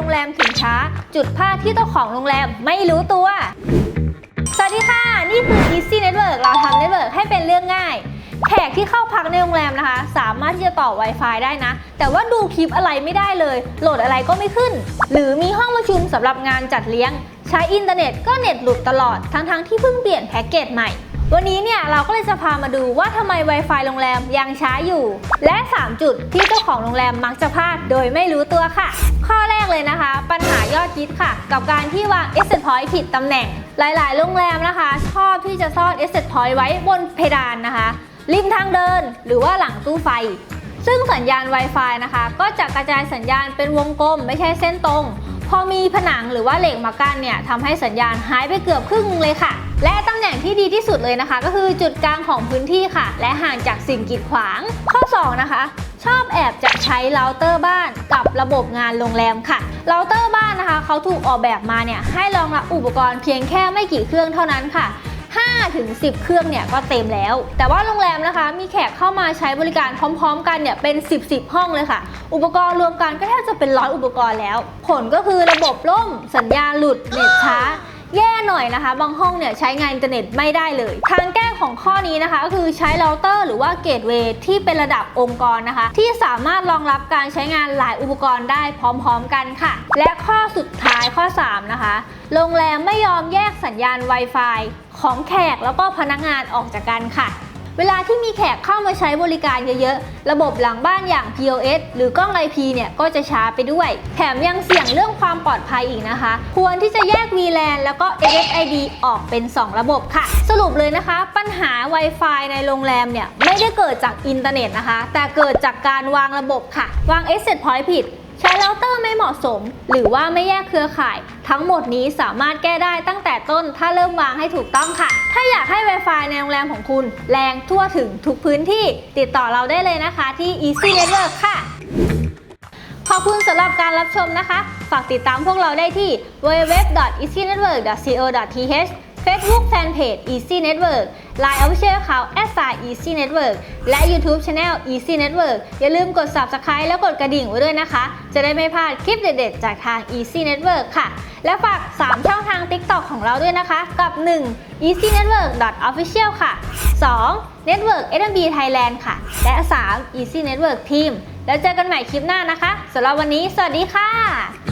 โรงแรมถึงช้า จุดพลาดที่เจ้าของโรงแรมไม่รู้ตัว สวัสดีค่ะ นี่คือ Easy Network เราทำ Network ให้เป็นเรื่องง่าย แขกที่เข้าพักในโรงแรมนะคะ สามารถที่จะต่อ Wi-Fi ได้นะ แต่ว่าดูคลิปอะไรไม่ได้เลย โหลดอะไรก็ไม่ขึ้น หรือมีห้องประชุมสำหรับงานจัดเลี้ยง ใช้อินเทอร์เน็ตก็เน็ตหลุดตลอดทั้งๆที่เพิ่งเปลี่ยนแพ็กเกจใหม่ วันนี้เนี่ยเราก็เลยจะพามาดูว่าทำไม Wi-Fi โรงแรมยังช้าอยู่ และ 3 จุดที่เจ้าของโรงแรมมักจะพลาดโดยไม่รู้ตัวค่ะ ข้อแรกเลยนะคะ ปัญหายอดฮิตค่ะ กับการที่วาง Asset Point ผิดตำแหน่ง หลาย ๆ โรงแรมนะคะ ชอบที่จะซ่อน Asset Point ไว้บนเพดานนะคะริมทางเดินหรือว่าหลังตู้ไฟ ซึ่งสัญญาณ Wi-Fi นะคะ ก็จะกระจายสัญญาณเป็นวงกลมไม่ใช่เส้นตรง พอมีผนังหรือว่าเหล็กมากั้นเนี่ยทำให้สัญญาณหายไปเกือบครึ่งนึงเลยค่ะ และตำแหน่งที่ดีที่สุดเลยนะคะ ก็คือจุดกลางของพื้นที่ค่ะ และห่างจากสิ่งกีดขวาง ข้อ 2 นะคะ ชอบแอบจะใช้เราเตอร์บ้านกับระบบงานโรงแรมค่ะเราเตอร์บ้านนะคะเขาถูกออกแบบมาเนี่ยให้รองรับอุปกรณ์เพียงแค่ไม่กี่เครื่องเท่านั้นค่ะ 5ถึง10 เครื่องเนี่ยก็เต็มแล้ว แต่ว่าโรงแรมนะคะ มีแขกเข้ามาใช้บริการพร้อม ๆ กันเนี่ยเป็น 10 10 ห้องเลยค่ะ อุปกรณ์รวมกันก็แทบจะเป็นร้อยอุปกรณ์แล้ว ผลก็คือระบบล่ม สัญญาณหลุดเน็ตช้า แย่หน่อยนะคะ บางห้องเนี่ยใช้งานอินเทอร์เน็ตไม่ได้เลย ทางแก้ของข้อนี้นะคะก็คือใช้เราเตอร์หรือว่าเกตเวย์ที่เป็นระดับองค์กรนะคะ ที่สามารถรองรับการใช้งานหลายอุปกรณ์ได้พร้อมๆกันค่ะ และข้อสุดท้ายข้อ 3 นะคะ โรงแรมไม่ยอมแยกสัญญาณ Wi-Fi ของแขกแล้วก็พนักงานออกจากกันค่ะ เวลาที่มีแขกเข้ามาใช้บริการเยอะๆ ระบบหลังบ้านอย่าง POS หรือกล้อง IP เนี่ยก็จะช้าไปด้วย แถมยังเสี่ยงเรื่องความปลอดภัยอีกนะคะ ควรที่จะแยก VLAN แล้วก็ SSID ออกเป็น 2 ระบบค่ะ สรุปเลยนะคะ ปัญหา Wi-Fi ในโรงแรมเนี่ยไม่ได้เกิดจากอินเทอร์เน็ตนะคะ แต่เกิดจากการวางระบบค่ะ วาง Asset Point ผิด ใช้เราเตอร์ไม่เหมาะสม หรือว่าไม่แยกเครือข่าย ทั้งหมดนี้สามารถแก้ได้ตั้งแต่ต้นถ้าเริ่มวางให้ถูกต้องค่ะ ถ้าอยากให้ Wi-Fi ในโรงแรมของคุณ แรงทั่วถึงทุกพื้นที่ติดต่อเราได้เลยนะคะที่ Easy Network ค่ะ ขอบคุณสำหรับการรับชมนะคะ ฝากติดตามพวกเราได้ที่ www.easynetwork.co.th Facebook Fanpage Easy Network Line Official Account @easy network และ YouTube Channel Easy Network อย่าลืมกด Subscribe แล้วกดกระดิ่งไว้ด้วยนะคะ จะได้ไม่พลาดคลิปเด็ดๆ จากทาง Easy Network ค่ะ และฝาก 3 ช่องทาง TikTok ของเราด้วยนะคะ กับ 1. Easy Network Official ค่ะ 2. Network SMB Thailand ค่ะ และ 3. Easy Network Team แล้วเจอกันใหม่คลิปหน้านะคะสำหรับวันนี้ สวัสดีค่ะ